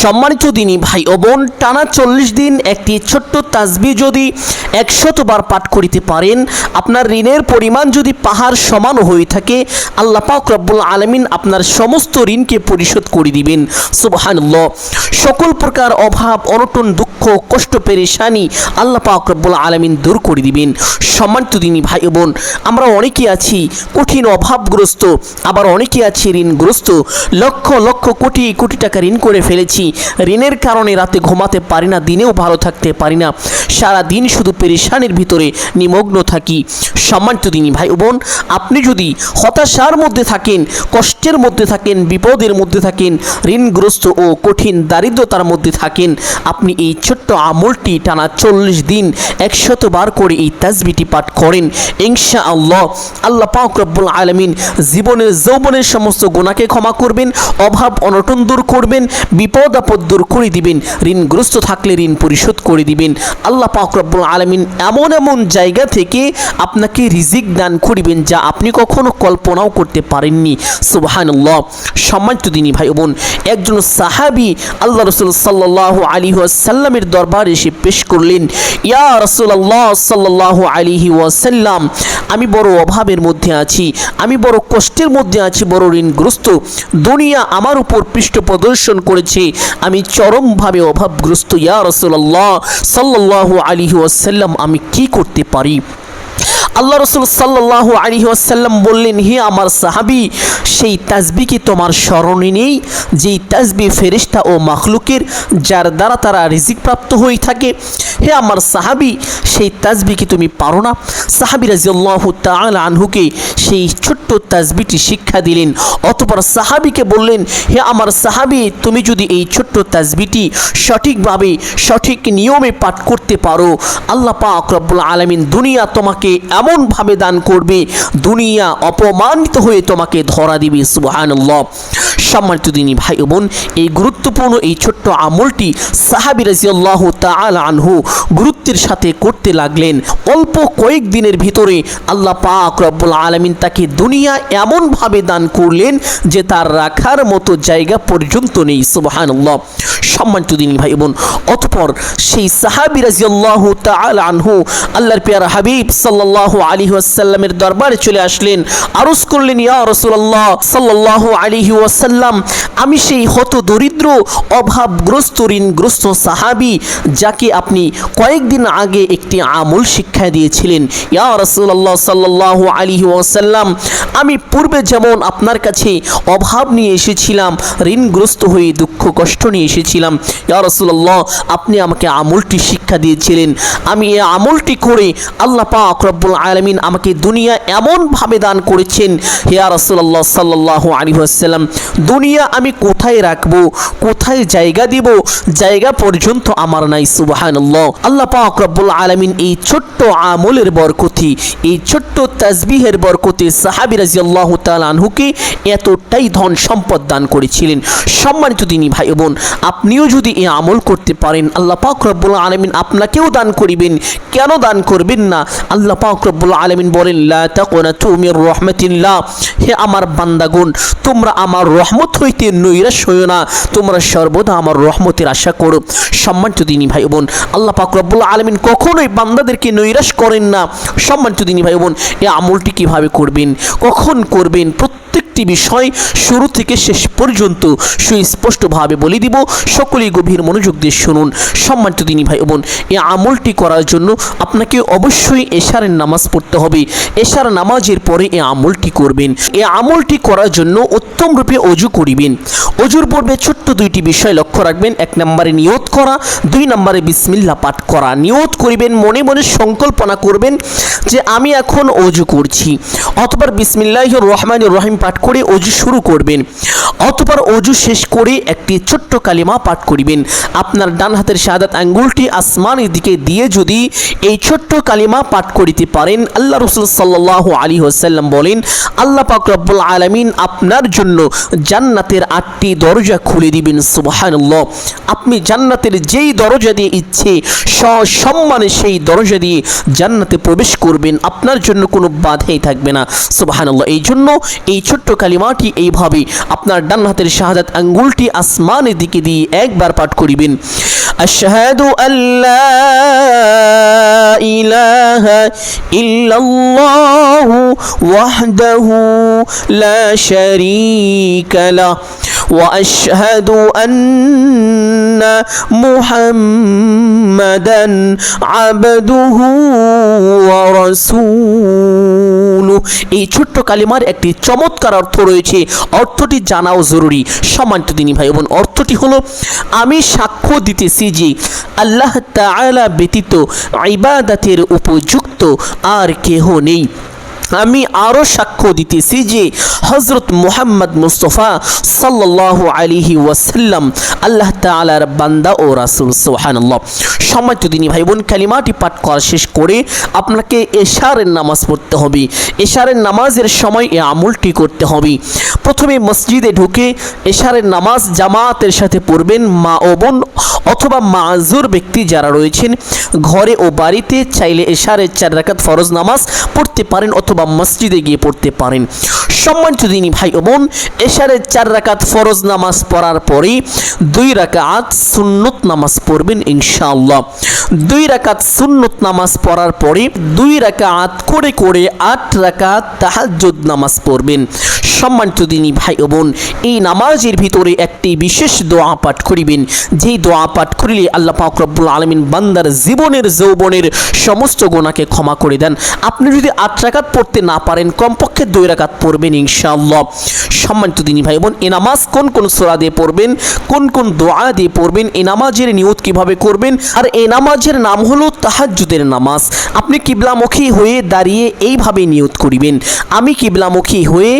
সম্মানিত দিনী ভাই ও বোন, টানা চল্লিশ দিন একটি ছোট্ট তাসবি যদি একশতবার পাঠ করিতে পারেন, আপনার ঋণের পরিমাণ যদি পাহাড় সমান হয়ে থাকে, আল্লাহ পাক রব্বুল আলমিন আপনার সমস্ত ঋণকে পরিশোধ করে দিবেন। সুবহানাল্লাহ। সকল প্রকার অভাব, অনটন, দুঃখ, কষ্ট, পেরেশানি আল্লাহ পাক রব্বুল আলমিন দূর করে দিবেন। সম্মানিত দিনী ভাই বোন, আমরা অনেকে আছি কঠিন অভাবগ্রস্ত, আবার অনেকে আছি ঋণগ্রস্ত। লক্ষ লক্ষ কোটি কোটি টাকা ঋণ করে ফেলেছি ঋণের কারণে রাতে ঘুমাতে পারি না, দিনেও ভালো থাকতে পারি না। সারা দিন শুধু পেরেশানির ভিতরে নিমগ্ন থাকি। সম্মানিত দিনী ভাই বোন, আপনি যদি হতাশার মধ্যে থাকেন, কষ্টের মধ্যে থাকেন, বিপদের মধ্যে থাকেন, ঋণগ্রস্ত ও কঠিন দারিদ্রতার মধ্যে থাকেন, আপনি এই ছোট্ট আমলটি টানা চল্লিশ দিন একশত বার করে এই তাজবিটি পাঠ করেন। ইনশা আল্লাহ আল্লাহ পাক রব্বুল আলমিন জীবনের যৌবনের সমস্ত গোনাকে ক্ষমা করবেন, অভাব অনটন দূর করবেন, বিপদ আপদ দূর করে দিবেন, ঋণগ্রস্ত থাকলে ঋণ পরিশোধ করে দিবেন। আল্লাহ পাক রব্বুল আলমিন এমন এমন জায়গা থেকে আপনাকে রিজিক দান করিবেন যা আপনি কখনো কল্পনাও করতে পারেননি। সুবাহানুল্লাহ। সম্মানিত দিনী ভাই বোন, একজন সাহাবি আল্লাহ রসুল সাল্লাহ আলী সাল্লামের দরবারে এসে পেশ করলেন, ইয়া রসুল্লাহ সাল্লাহ আলিহি ওয়াসাল্লাম, আমি বড় অভাবের মধ্যে আছি, আমি বড় কষ্টের মধ্যে আছি, বড় ঋণগ্রস্ত। দুনিয়া আমার উপর পৃষ্ঠ প্রদর্শন করেছে আমি চরমভাবে অভাবগ্রস্ত ইয়া রসুল্লাহ সাল্লাহ আলী ওয়াসাল্লাম আমি কি করতে পারি? আল্লাহ রসুল সাল্লাহ আলী আসাল্লাম বললেন, হে আমার সাহাবি, সেই তাজবি কি তোমার স্মরণে নেই? যেই তাজবি ফেরিস্তা ও মাখলুকের, যার দ্বারা তারা রিজিক প্রাপ্ত হয়ে থাকে। হে আমার সাহাবি, সেই তাজবি কি তুমি পারো না? সাহাবি রাজিউল্লাহ তাল আনহুকে সেই ছোট্ট তাজবিটি শিক্ষা দিলেন। অতপর সাহাবিকে বললেন, হে আমার সাহাবি, তুমি যদি এই ছোট্ট তাজবিটি সঠিকভাবে, সঠিক নিয়মে পাঠ করতে পারো, আল্লাহ পাক রব্বুল আলমিন দুনিয়া তোমাকে এমনভাবে দান করবে, দুনিয়া অপমানিত হয়ে তোমাকে ধরা দিবে, সুবহানাল্লাহ। সম্মানিত দিনী ভাই বোন, এই গুরুত্বপূর্ণ এই ছোট্ট আমলটি সাহাবি রাজিয়াল্লাহ তাআলা আনহু গুরুত্বের সাথে করতে লাগলেন। অল্প কয়েক দিনের ভিতরে আল্লাহ পাক রব্বুল আলমিন তাকে দুনিয়া এমনভাবে দান করলেন যে তার রাখার মতো জায়গা পর্যন্ত নেই, সুবহানাল্লাহ। সম্মানিত দিনী ভাই বোন, অতপর সেই সাহাবি রাজিয়াল্লাহ তাআলা আনহু আল্লাহর পেয়ার হাবিব সাল্লাল্লাহু আলাইহি ওয়াসাল্লামের দরবারে চলে আসলেন। আরজ করলেন, ইয়া রাসূলুল্লাহ সাল্লাল্লাহু আলাইহি ওয়াসাল্লাম, আমি সেই হত দরিদ্র, অভাবগ্রস্ত, ঋণগ্রস্ত সাহাবি, যাকে আপনি কয়েকদিন আগে একটি আমল শিক্ষা দিয়েছিলেন। ইয়া রাসূলুল্লাহ সাল্লাল্লাহু আলাইহি ওয়াসাল্লাম, আমি পূর্বে যেমন আপনার কাছে অভাব নিয়ে এসেছিলাম, ঋণগ্রস্ত হয়ে দুঃখ কষ্ট নিয়ে এসেছিলাম, ইয়া রসুল্লাহ আপনি আমাকে আমলটি শিক্ষা দিয়েছিলেন। আমি এই আমলটি করে আল্লাহ পাক আলামিন আমাকে দুনিয়া এমনভাবে দান করেছেন হিয়া রাসূলুল্লাহ সাল্লাল্লাহু আলাইহি ওয়াসাল্লাম, দুনিয়া আমি কোথায় রাখব, কোথায় জায়গা দিব, জায়গা পর্যন্ত আমার নাই, সুবহানাল্লাহ। আল্লাহ পাক আলামিন এই ছোট্ট আমলের বরকতি, এই ছোট্ট তাসবিহের বরকতি সাহাবী রাদিয়াল্লাহু তাআলা আনহুকে এতটাই ধন সম্পদ দান করেছিলেন। সম্মানিত তিনি ভাই বোন আপনিও যদি এই আমল করতে পারেন, আল্লাহ পাক আলামিন আপনাকেও দান করিবেন, কেন দান করবেন না? আল্লাহ পাক রব্বুল আলমিন বলেন, লা তাকুনাতু মির রাহমাতিল্লাহ। হে আমার বান্দাগুন তোমরা আমার রহমত হইতে নৈরাশ হইও না। তোমরা সর্বদা আমার রহমতের আশা করো। সম্মানিত দিনী ভাই বোন আল্লাহ পাক রব্বুল আলমিন কখনোই বান্দাদেরকে নৈরাশ করেন না। সম্মানিত দিনী ভাই বোন এই আমলটি কীভাবে করবেন? কখন করবেন? প্রত্যেকটি বিষয় শুরু থেকে শেষ পর্যন্ত সুস্পষ্টভাবে বলে দিব। সকলেই গভীর মনোযোগ দিয়ে শুনুন। সম্মানিত দিনী ভাই বোন, এই আমলটি করার জন্য আপনাকে অবশ্যই এশারের নামাজ পড়তে হবে। এশার নামাজের পরে এই আমলটি করবেন। এই আমলটি করার জন্য উত্তম রূপে অজু করিবেন। অজুর পূর্বে ছোট্ট দুইটি বিষয় লক্ষ্য রাখবেন। এক নম্বরে নিয়ত করা, দুই নম্বরে বিসমিল্লা পাঠ করা। নিয়ত করিবেন, মনে মনে সংকল্পনা করবেন যে আমি এখন অজু করছি। অথবা বিসমিল্লাহ রহমান রহিম পাঠ করে অজু শুরু করবেন। অতপর অজু শেষ করে একটি ছোট্ট কালিমা পাঠ করিবেন। আপনার ডান হাতের শাহাদাত আঙ্গুলটি আসমানের দিকে দিয়ে যদি এই ছোট্ট কালিমা পাঠ করিতে পারেন, আল্লাহ রসুল সাল্লাহ আলী হোসাল্লাম বলেন, আল্লাহ পাক রব্বুল আলমিন আপনার জন্য জান্নাতের আটটি দরজা খুলে দিবেন, সুবাহানুল্লাহ। আপনি জান্নাতের যেই দরজা দিয়ে ইচ্ছে সসম্মানে সেই দরজা দিয়ে জান্নাতে প্রবেশ করবেন, আপনার জন্য কোনো বাধাই থাকবে না, সুবাহানুল্লাহ। এই জন্য এই ছোট্ট কালিমাটি এইভাবে, আপনার ডান হাতের শাহাদাত আঙ্গুলটি আসমানের দিকে দিয়ে একবার পাঠ করিবেন। আশহাদু আল্লাহ ইলাহা ইল্লাল্লাহু ওয়াহদাহু লা শারীকা লা ওয়া আশহাদু ان محمدا عبده ورسوله এই ছোট্ট কালিমার একটি চমৎকার অর্থ রয়েছে অর্থটি জানাও জরুরি সম্মানিত দিনী ভাই বোন অর্থটি হলো আমি সাক্ষ্য দিতেছি যে আল্লাহ তাআলা ব্যতীত ইবাদতের উপযুক্ত আর কেহ নেই আমি আরও সাক্ষ্য দিতেছি যে হজরত মুহাম্মদ মুস্তফা সাল্লাহ আলিহি ওয়াসাল্লাম আল্লাহ তালার বান্দা ও রাসুল সোহানাল্লাহ সম্মানিত দিনী ভাই বোন কালিমাটি পাঠ করা শেষ করে আপনাকে এশারের নামাজ পড়তে হবে। এশারের নামাজের সময় এ আমলটি করতে হবে। প্রথমে মসজিদে ঢুকে এশারের নামাজ জামাতের সাথে পড়বেন মা ও বোন অথবা মাজুর ব্যক্তি যারা রয়েছেন। ঘরে ও বাড়িতে চাইলে এশারের চার রাকাত ফরজ নামাজ পড়তে পারেন অথবা মসজিদে গিয়ে পড়তে পারেন। সম্মানিত দিনী ভাই ও বোন, এশারের চার রাকাত ফরজ নামাজ পড়ার পরে দুই রাকাত সুন্নত নামাজ পড়বেন ইনশাআল্লাহ। দুই রাকাত সুন্নত নামাজ পড়ার পরে দুই রাকাত করে করে আট রাকাত তাহাজ্জুদ নামাজ পড়বেন। সম্মানিত দিনী ভাই ও বোন, এই নামাজের ভিতরে একটি বিশেষ দোয়া পাঠ করিবেন। যেই দোয়া পাঠ করিলে আল্লাহ পাক রব্বুল আলমিন বান্দার জীবনের, যৌবনের সমস্ত গোনাকে ক্ষমা করে দেন। আপনি যদি আট রাকাত পড়তে না পারেন, কমপক্ষে দুই রাকাত পড়বেন। ইনশাআল্লাহ। সম্মানিত দিনী ভাই বোন, এ নামাজ কোন কোন সোরা দিয়ে পড়বেন, কোন কোন দোয়া দিয়ে পড়বেন, এ নামাজের নিয়ত কীভাবে করবেন, আর এ নামাজের নাম হলো তাহাজ্জুদের নামাজ। আপনি কিবলামুখী হয়ে দাঁড়িয়ে এইভাবে নিয়ত করিবেন, আমি কিবলামুখী হয়ে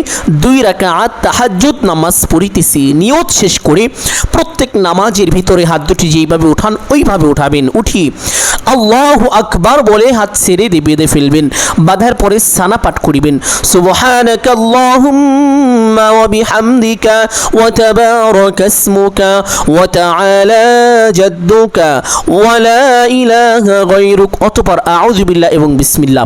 দুই রাকাত তাহাজ্জুদ নামাজ পড়িতেছি, নিয়ত শেষ করে প্রত্যেক নামাজের ভিতরে হাত দুটি যেইভাবে উঠান, ওইভাবে উঠাবেন, উঠি। আল্লাহ আকবার বলে হাত ছেড়ে দিয়ে বেঁধে ফেলবেন, বাঁধার পরে সানা পাঠ করিবেন। সুবহানাকা তাবারাকা ইসমুকা ওয়া তাআলা জাদ্দুকা ওয়া লা ইলাহা গায়রুক অতঃপর আউযু বিল্লাহ এবং বিসমিল্লাহ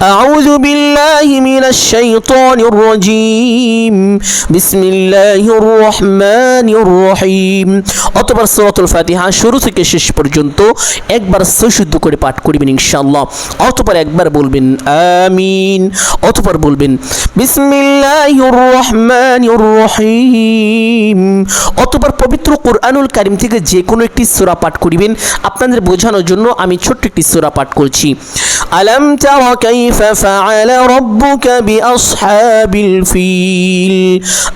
আউযু বিল্লাহি মিনাশ শাইতানির রাজীম বিসমিল্লাহির রহমানির রহিম অতঃপর সূরাতুল ফাতিহা শুরু থেকে শেষ পর্যন্ত একবার সশুদ্ধ করে পাঠ করিবেন ইনশাআল্লাহ। অতঃপর একবার বলবেন আমিন। অতঃপর বলবেন বিসমিল্লাহির রহমানির রহিম অতঃপর পবিত্র কোরআনুল কারিম থেকে যে কোনো একটি সূরা পাঠ করিবেন আপনাদের বোঝানোর জন্য আমি ছোট্ট একটি সূরা পাঠ করছি আলম তারা কাইফা ফাআলা রাব্বুকা বিআসহাবিল ফিল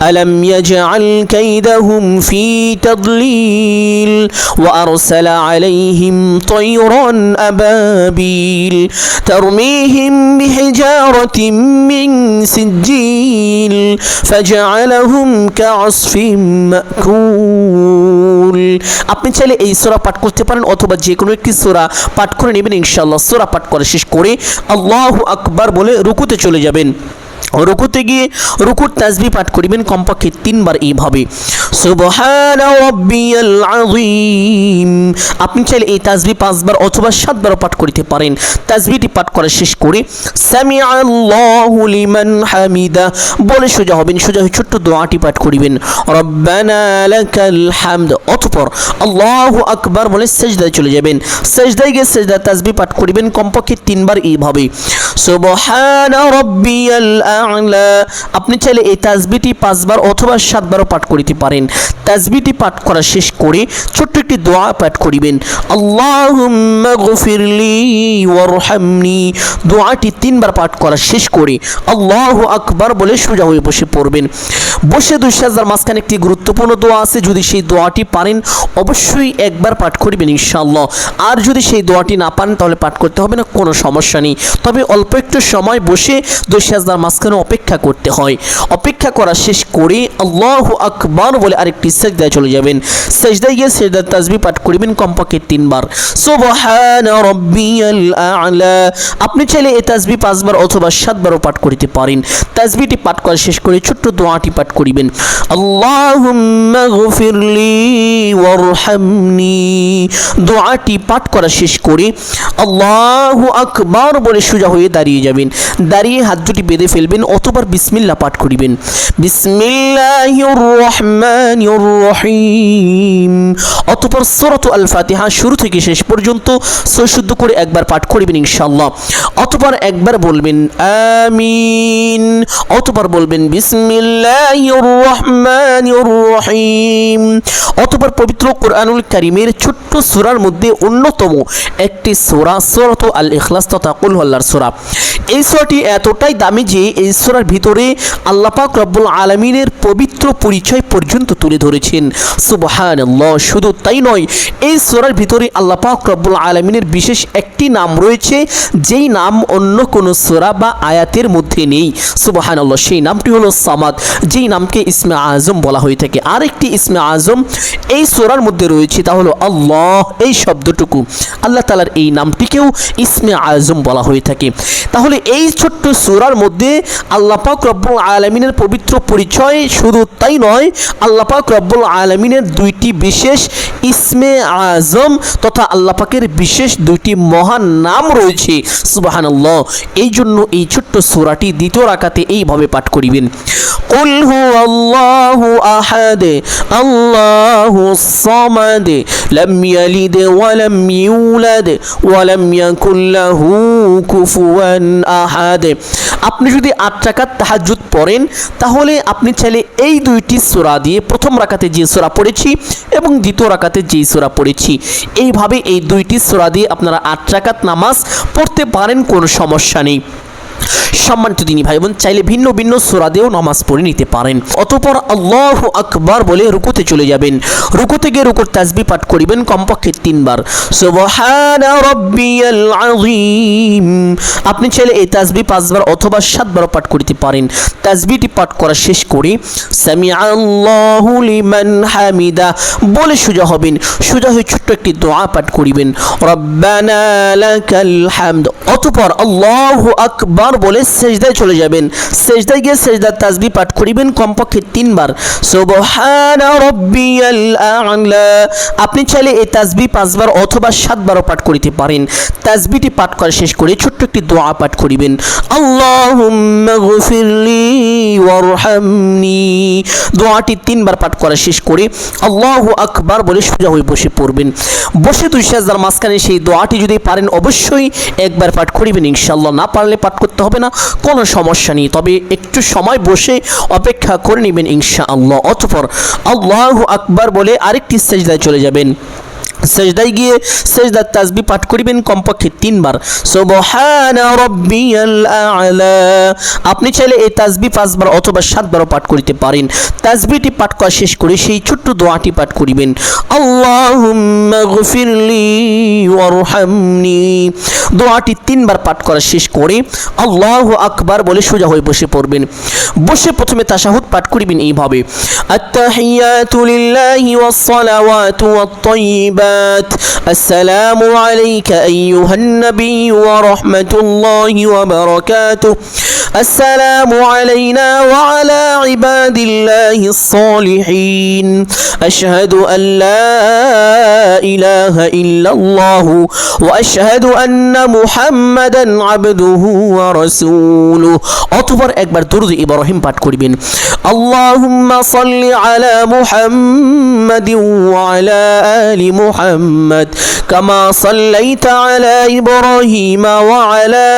আলম ইয়াজআল কাইদাহুম ফি তাদলিল وأرسل عليهم طيرا أبابيل ترميهم بحجارة من سجيل فجعلهم كعصف مأكول আপনি চাইলে এই সোরা পাঠ করতে পারেন অথবা যে কোনো একটি সোরা পাঠ করে নেবেন ইনশাআল্লাহ সোরা পাঠ করা শেষ করে আল্লাহ আকবার বলে রুকুতে চলে যাবেন রুকুতে গিয়ে রুকুর তাজবি পাঠ করিবেন কমপক্ষে তিনবার এইভাবে। আপনি চাইলে এই তাজবি পাঁচবার অথবা সাতবারও পাঠ করিতে পারেন। তাজবিটি পাঠ করা শেষ করে হামিদা, বলে সোজা হবেন, সোজা হয়ে ছোট্ট দোয়াটি পাঠ করিবেন। হামদ, অতঃপর আল্লাহু আকবার বলে সেজদায় চলে যাবেন। সেজদায় গিয়ে সেজদা তাজবি পাঠ করিবেন কমপক্ষে তিনবার এইভাবে। সুবহান রাব্বিয়াল আপনি চাইলে এই তাজবিটি পাঁচবার অথবা সাতবারও পাঠ করিতে পারেন। তাজবিটি পাঠ করা শেষ করে ছোট্ট একটি দোয়া পাঠ করিবেন। আল্লাহুম্মা দোয়াটি তিনবার পাঠ করা শেষ করে আল্লাহু আকবার বলে সোজা হয়ে বসে পড়বেন। বসে দুই সাজদার মাঝখানে একটি গুরুত্বপূর্ণ দোয়া আছে। যদি সেই দোয়াটি পারেন, অবশ্যই একবার পাঠ করিবেন ইনশাআল্লাহ। আর যদি সেই দোয়াটি না পারেন, তাহলে পাঠ করতে হবে না, কোনো সমস্যা নেই। তবে অল্প একটু সময় বসে দুই সাজদার মাঝখানে অপেক্ষা করতে হয়। অপেক্ষা করা শেষ করে আল্লাহ আকবার বলে আরেকটি সেজদায় চলে যাবেন। সেজদায় গিয়ে সেজদার তাজবি পাঠ করিবেন কমপক্ষে তিনবার। আপনি চাইলে এ তাজবি পাঁচবার অথবা সাতবারও পাঠ করিতে পারেন। তাজবিটি পাঠ করা শেষ করে ছোট্ট দোয়াটি পাঠ করিবেন। দোয়াটি পাঠ করা শেষ করে আল্লাহু আকবার বলে সোজা হয়ে দাঁড়িয়ে যাবেন। দাঁড়িয়ে হাত দুটি বেঁধে ফেলবেন। বলবেন অতবার বিসমিল্লাহ পাঠ করিবেন। রহিম অতপর সূরাত আল ফাতিহা শুরু থেকে শেষ পর্যন্ত সশুদ্ধ করে একবার পাঠ করিবেন ইনশাআল্লাহ। অতবার একবার বলবেন আমিন। অতবার বলবেন বিসমিল্লাহির রহমানির রহিম অতবার পবিত্র কোরআনুল কারিমের ছোট্ট সূরার মধ্যে অন্যতম একটি সূরা সূরাত আল ইখলাস তথা কুল হল্লার সূরা। এই সূরাটি এতটাই দামি যে এই সূরার ভিতরে আল্লাহ পাক রব্বুল আলামিনের পবিত্র পরিচয় পর্যন্ত তুলে ধরেছেন। সুবহানাল্লাহ, শুধু তাই নয়, এই সূরার ভিতরে আল্লাহ পাক রব্বুল আলামিনের বিশেষ একটি নাম রয়েছে, যেই নাম অন্য কোনো সূরা বা আয়াতের মধ্যে নেই। সুবহানাল্লাহ, সেই নামটি হলো সামাদ, যেই নামকে ইসমে আজম বলা হয়ে থাকে। আরেকটি ইসমে আজম এই সূরার মধ্যে রয়েছে, তা হলো আল্লাহ, এই শব্দটুকু। আল্লাহ তালার এই নামটিকেও ইসমে আজম বলা হয়ে থাকে। তাহলে এই ছোট্ট সূরার মধ্যে আল্লাহ পাক রব্বুল আলমিনের পবিত্র পরিচয় শুধু তাই নয় আল্লাপাক রব্বুল আলমিনের দুইটি বিশেষ ইসমে আজম তথা আল্লাপাকের বিশেষ দুইটি মহান নাম রয়েছে। সুবাহানাল্লাহ এই জন্য এই ছোট্ট সোরাটি দ্বিতীয় রাখাতে এইভাবে পাঠ করিবেন। قل هو الله أحد, الله الصمد, لم يلد ولم يولد, ولم يكن له كفوا أحد۔ কুফুয়ান আপনি যদি আট রাকাত তাহাজ্জুদ পড়েন, তাহলে আপনি চাইলে এই দুইটি সোরা দিয়ে প্রথম রাকাতে যে সোরা পড়েছি এবং দ্বিতীয় রাকাতে যেই সোরা পড়েছি, এইভাবে এই দুইটি সোরা দিয়ে আপনারা আট রাকাত নামাজ পড়তে পারেন, কোনো সমস্যা নেই। সম্মানিত দিনী ভাই বোন চাইলে ভিন্ন ভিন্ন সোরা দিয়েও নামাজ পড়ে নিতে পারেন। অতপর আল্লাহ আকবার বলে রুকুতে চলে যাবেন। রুকুতে গিয়ে রুকুর তাজবি পাঠ করিবেন, কমপক্ষে তিনবার। আপনি চাইলে এই তাজবি পাঁচবার অথবা সাতবার পাঠ করিতে পারেন। তাজবিটি পাঠ করা শেষ করে হামিদা বলে সোজা হবেন। সোজা হয়ে ছোট্ট একটি দোয়া পাঠ করিবেন। অতপর আল্লাহু আকবার বলে সেজদায় চলে যাবেন। সেজদায় গিয়ে সেজদার তাজবি পাঠ করিবেন কমপক্ষে তিনবার। আপনি চাইলে এই তাজবি পাঁচবার অথবা সাতবারও পাঠ করিতে পারেন। তাজবিটি পাঠ করা শেষ করে ছোট্ট একটি দোয়া পাঠ করিবেন। ওয়ারহামনি। দোয়াটি তিনবার পাঠ করা শেষ করে আল্লাহ আকবার বলে সোজা হয়ে বসে পড়বেন। বসে দুই সাজদার মাঝখানে সেই দোয়াটি যদি পারেন অবশ্যই একবার পাঠ করিবেন ইনশাল্লাহ না পারলে পাঠ করতে হবে না, কোনো সমস্যা নেই। তবে একটু সময় বসে অপেক্ষা করে নেবেন ইনশাআল্লাহ। অতঃপর আল্লাহু আকবার বলে আরেকটি সেজদায় চলে যাবেন। সেজদায় গিয়ে সেজদার তাজবি পাঠ করিবেন কমপক্ষে তিনবার। আপনি চাইলে এই তাজবি পাঁচবার অথবা সাতবারও পাঠ করিতে পারেন। তাজবিটি পাঠ করা শেষ করে সেই ছোট্ট দোয়াটি পাঠ করিবেন। দোয়াটি তিনবার পাঠ করা শেষ করে আল্লাহু আকবার বলে সোজা হয়ে বসে পড়বেন। বসে প্রথমে তাশাহুদ পাঠ করিবেন এইভাবে। আত্তাহিয়াতু লিল্লাহি ওয়াস সালাওয়াতু ওয়াত তাইয়িবাত আসসালামু আলাইকা আইয়ুহান নাবিয়্যু ওয়া রাহমাতুল্লাহি ওয়া বারাকাতুহু السلام علينا وعلى عباد الله الصالحين أشهد أن لا إله إلا الله وأشهد أن محمدا عبده ورسوله অতপর একবার দুরুদ ইব্রাহিম পাঠ করিবেন আল্লাহুম্মা সাল্লি আলা মুহাম্মাদিন ওয়া আলা আলি মুহাম্মাদ কামা সাল্লাইতা আলা ইব্রাহিম ওয়া আলা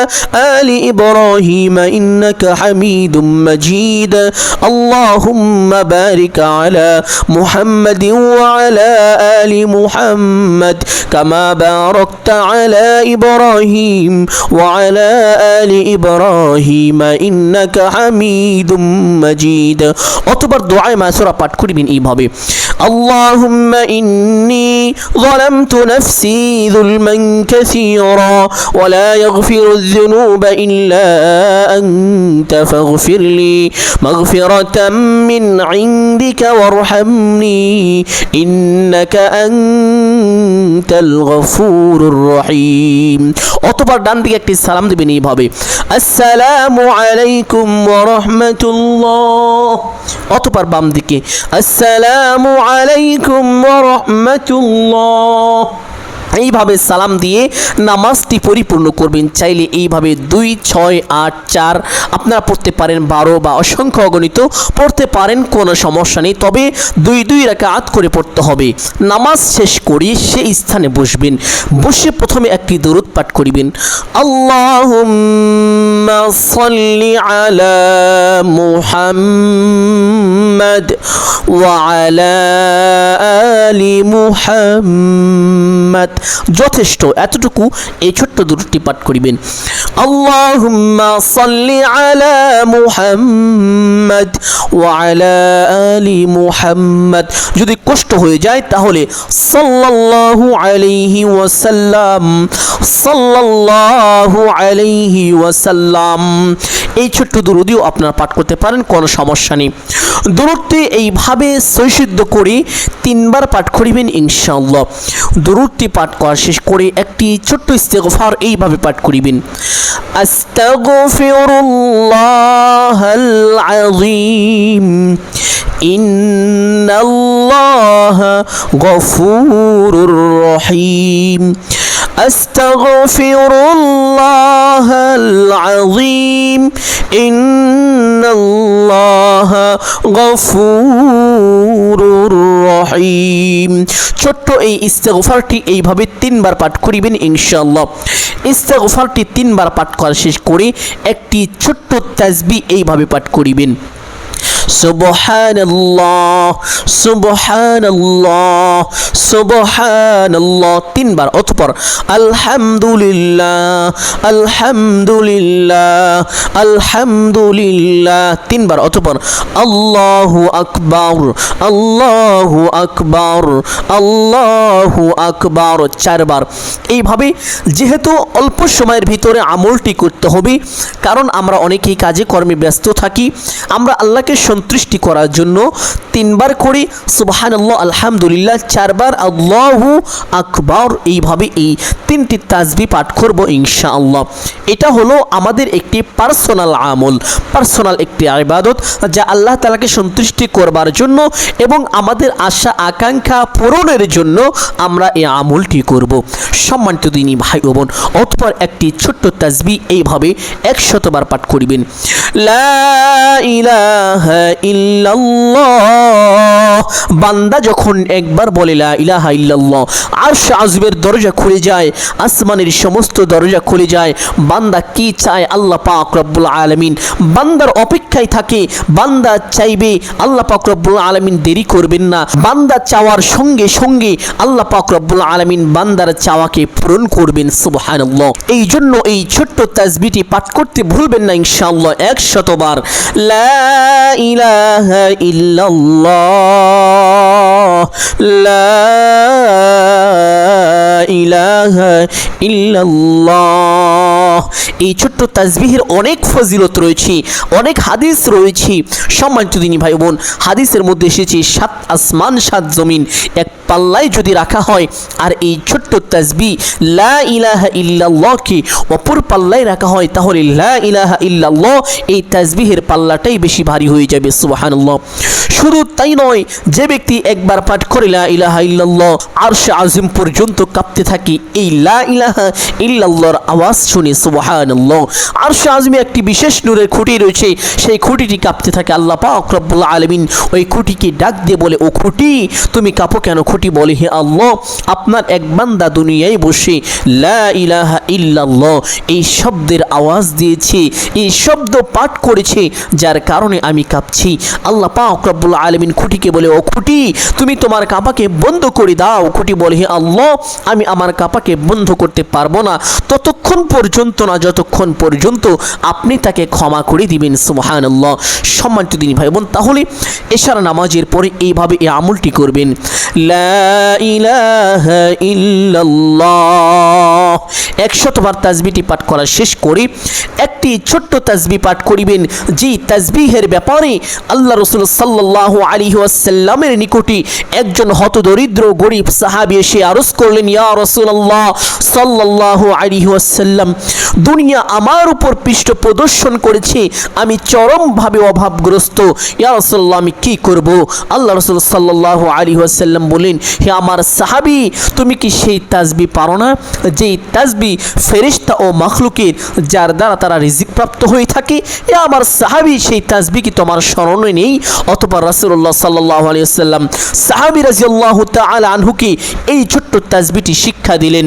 আলি ইব্রাহিম إنك حميد مجيد اللهم بارك على محمد وعلى آل محمد كما باركت على إبراهيم وعلى آل إبراهيم إنك حميد مجيد অতবার দোয়ায় মাসুরা পাঠ করিবেন এইভাবে اللهم إني ظلمت نفسي ظلما كثيرا ولا يغفر الذنوب إلا أنت فاغفر لي مغفرة من عندك وارحمني إنك أنت الغفور الرحيم অতবার ডান দিকে একটি সালাম দিবেন এইভাবে আসসালামু আলাইকুম ওয়া রাহমাতুল্লাহ অতবার বাম দিকে আসসালামু আলাইকুম ওয়া রাহমাতুল্লাহ এইভাবে সালাম দিয়ে নামাজটি পরিপূর্ণ করবেন। চাইলে এইভাবে দুই, ছয়, আট, চার, আপনারা পড়তে পারেন, বারো বা অসংখ্য অগণিত পড়তে পারেন, কোনো সমস্যা নেই। তবে দুই দুই রাকাত করে পড়তে হবে। নামাজ শেষ করি সেই স্থানে বসবেন। বসে প্রথমে একটি দরুদ পাঠ করিবেন। আল্লাহ মুহাম্মাদ ওয়া আলা আলি মুহাম্মাদ। যথেষ্ট। এতটুকু এই ছোট্ট দুটি পাঠ করিবেন। আল্লাহুম্মা সাল্লি আলা মুহাম্মাদ আলা আলি মুহাম্মাদ। যদি কষ্ট হয়ে যায় তাহলে সাল্লাল্লাহু আলাইহি ওয়াসাল্লাম, সাল্লাল্লাহু আলাইহি ওয়াসাল্লাম। এই ছোট্ট দুরুদিও আপনারা পাঠ করতে পারেন, কোনো সমস্যা নেই। দুরুদটি এইভাবে সৈসিদ্ধ করে তিনবার পাঠ করিবেন ইনশাআল্লাহ। দুরুদটি পাঠ করা শেষ করে একটি ছোট্ট ইস্তেগফার এইভাবে পাঠ করিবেন। أستغفر الله العظيم. إن الله غفور رحيم. أستغفر الله العظيم إن الله غفور রহিম ছোট্ট এই ইস্তেগফারটি এইভাবে তিনবার পাঠ করিবেন ইনশাআল্লাহ ইস্তেগফারটি তিনবার পাঠ করা শেষ করে একটি ছোট্ট তাসবি এইভাবে পাঠ করিবেন সুবহানাল্লাহ সুবহানাল্লাহ সুবহানাল্লাহ। তিনবার, অতঃপর, আলহামদুলিল্লাহ আলহামদুলিল্লাহ আলহামদুলিল্লাহ। তিনবার, অতঃপর, আল্লাহু আকবার আল্লাহু আকবার আল্লাহু আকবার। চারবার। এইভাবে যেহেতু অল্প সময়ের ভিতরে আমলটি করতে হবে, কারণ আমরা অনেকেই কাজে কর্মে ব্যস্ত থাকি, আমরা আল্লাহকে সন্তুষ্টি করার জন্য তিনবার করে সুবাহান আল্লাহ আলহামদুলিল্লাহ, চারবার আল্লাহু আকবর। এইভাবে এই তিনটি তাজবি পাঠ করব ইনশা আল্লাহ এটা হলো আমাদের একটি পার্সোনাল আমল পার্সোনাল একটি ইবাদত যা আল্লাহ তালাকে সন্তুষ্টি করবার জন্য এবং আমাদের আশা, আকাঙ্ক্ষা পূরণের জন্য আমরা এই আমলটি করব। সম্মানিত দিনী ভাই ও বোন, অতপর একটি ছোট্ট তাজবি এইভাবে একশতবার পাঠ করিবেন। লা ইলাহা বান্দা যখন একবার বলে, লা ইলাহা ইল্লাল্লাহ আরশ আজবের দরজা খুলে যায়, আসমানের সমস্ত দরজা খুলে যায়, বান্দা কি চায়? আল্লাহ পাক রব্বুল আলামিন। বান্দার অপেক্ষায় থাকে, বান্দা চাইবে, আল্লাহ পাক রব্বুল আলামিন দেরি করবেন না। বান্দা চাওয়ার সঙ্গে সঙ্গে আল্লাহ পাক রব্বুল আলামিন বান্দার চাওয়াকে পূরণ করবেন, সুবহানাল্লাহ। এই জন্য এই ছোট্ট তাসবিটি পাঠ করতে ভুলবেন না, ইনশাআল্লাহ, একশতবার। লা লা ইলাহা ইল্লাল্লাহ। এই ছোট্ট তাসবিহের অনেক ফজিলত রয়েছে, অনেক হাদিস রয়েছে। সম্মানিত দিনী ভাই বোন, হাদিসের মধ্যে এসেছে সাত আসমান, সাত জমিন। এক পাল্লায় যদি রাখা হয়, আর এই ছোট্ট তাজবি লা ইলাহা ইল্লাল্লাহকে অপর পাল্লায় রাখা হয়, তাহলে লা ইলাহা ইল্লাল্লাহ এই তাসবিহের পাল্লাটাই বেশি ভারী হয়ে যাবে। সুবহানাল্লাহ। শুধু তাই নয়, যে ব্যক্তি একবার পাঠ করে লা ইলাহা ইল্লাল্লাহ, আরশ আজিম পর্যন্ত কাঁপতে থাকে, এই লা ইলাহা ইল্লাল্লাহর আওয়াজ শুনে সুবহানাল্লাহ। আরশ আজমে একটি বিশেষ নূরের খুঁটি রয়েছে, সেই খুঁটিটি কাঁপতে থাকে আল্লাহ পাক রব্বুল আলামিন। ওই খুঁটিকে ডাক দিয়ে বলে, ও খুঁটি, তুমি কাঁপো কেন খুঁটি? বলে, হে আল্লাহ, আপনার এক বান্দা দুনিয়ায় বসে লা ইলাহা ইল্লাল্লাহ, এই শব্দের আওয়াজ দিয়েছে, এই শব্দ পাঠ করেছে, যার কারণে আমি কাঁপছি আল্লাহ পাক রব্বুল আলামিন খুঁটিকে বলে, ও খুঁটি, তুমি তোমার কাপাকে বন্ধ করে দাও। খুঁটি বলে, হে আল্লাহ, আমি আমার কাপাকে বন্ধ করতে পারব না। ততক্ষণ পর্যন্ত না, যতক্ষণ পর্যন্ত আপনি তাকে ক্ষমা করে দিবেন। সুবহান আল্লাহ সম্মানিত দিনী ভাই বোন তাহলে এশার নামাজের পরে এইভাবে এই আমলটি করবেন। একশতবার তাজবিটি পাঠ করা শেষ করে একটি ছোট্ট তাজবি পাঠ করিবেন যে তাজবিহের ব্যাপারে আল্লাহ রসুল সাল্লাহ আলী আসাল্লামের নিকটে একজন হতদরিদ্র গরিব সাহাবি এসে আরজ করলেন, ইয়া রসুল্লাহ সাল্লাল্লাহু আলাইহি ওয়াসাল্লাম, দুনিয়া আমার উপর পৃষ্ঠ প্রদর্শন করেছে, আমি চরমভাবে অভাবগ্রস্ত। ইয়া রাসূলুল্লাহ, আমি কি করব? আল্লাহ রাসূল সাল্লাল্লাহু আলাইহি ওয়াসাল্লাম বলেন হে আমার সাহাবী, তুমি কি সেই তাজবি পারো না, যেই তাজবি ফেরেশতা ও মাখলুকের, যার দ্বারা তারা রিজিক প্রাপ্ত হয়ে থাকে? এ আমার সাহাবী, সেই তাজবি কি তোমার স্মরণে নেই অথবা রাসুল্লাহ সাল্লাহ আলিয়াল্লাম সাহাবি রাজিউল্লাহ তাআলা আনহুকে এই ছোট্ট তাজবিটি শিক্ষা দিলেন।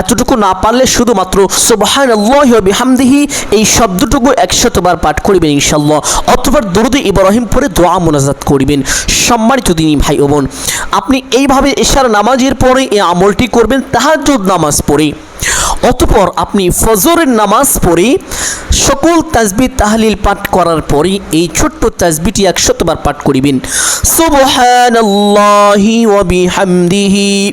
এতটুকু না পারলে শুধুমাত্র সোবাহান আল্লাহ বিহামদিহি এই শব্দটুকু একশতবার পাঠ করিবেন ইনশাল্লাহ অথবা দরুদ ইব্রাহিম পরে দোয়া মোনাজাত করিবেন। সম্মানিত দিনী ভাই ও বোন, আপনি এইভাবে এশার নামাজের পরে এই আমলটি করবেন তাহার নামাজ পড়ে। অতপর আপনি ফজরের নামাজ পড়ে সকল তাজবি তাহলিল পাঠ করার পরে এই ছোট্ট তাজবিটি একশতবার পাঠ করিবেন। সুবহানাল্লাহি ওয়া বিহামদিহি।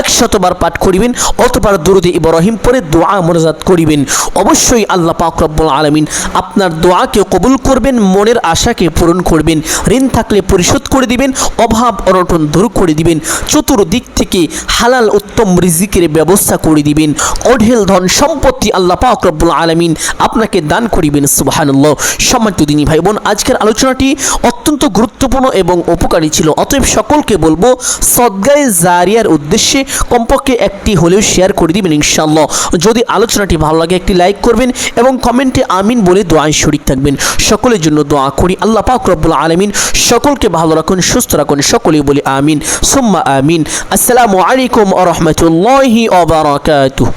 একশতবার পাঠ করিবেন, অতবার দুরুদে ইব্রাহিম পরে দোয়া মোনাজাত করিবেন। অবশ্যই আল্লাহ পাক রব্বুল আলামিন আপনার দোয়াকে কবুল করবেন, মনের আশাকে পূরণ করবেন। ঋণ থাকলে পরিশোধ করে দিবেন, অভাব অনটন দূর করে দিবেন। চতুর্দিক থেকে হালাল উত্তম রিজিকের ব্যবস্থা করে দিবেন। অঢেল ধন সম্পত্তি আল্লাহ পাক রব্বুল আলামিন আপনাকে দান করিবেন, সুবহানাল্লাহ। সম্মানিত দিনী ভাই বোন আজকের আলোচনাটি অত্যন্ত গুরুত্বপূর্ণ এবং উপকারী ছিল। অতএব সকলকে বলব, সদ্গায়ে জারিয়ার উদ্দেশ্যে কমপক্ষে একটি হলেও শেয়ার করে দিবেন ইনশাআল্লাহ। যদি আলোচনাটি ভালো লাগে, একটি লাইক করবেন এবং কমেন্টে আমিন বলে দোয়ায় শরিক থাকবেন। সকলের জন্য দোয়া করি। আল্লাহ পাক রব্বুল আলামিন সকলকে ভালো রাখুন, সুস্থ রাখুন, সকলেই বলি আমিন। সুম্মা আমিন। আসসালামু আলাইকুম ওয়া রাহমাতুল্লাহি ওয়া বারাকাতুহু।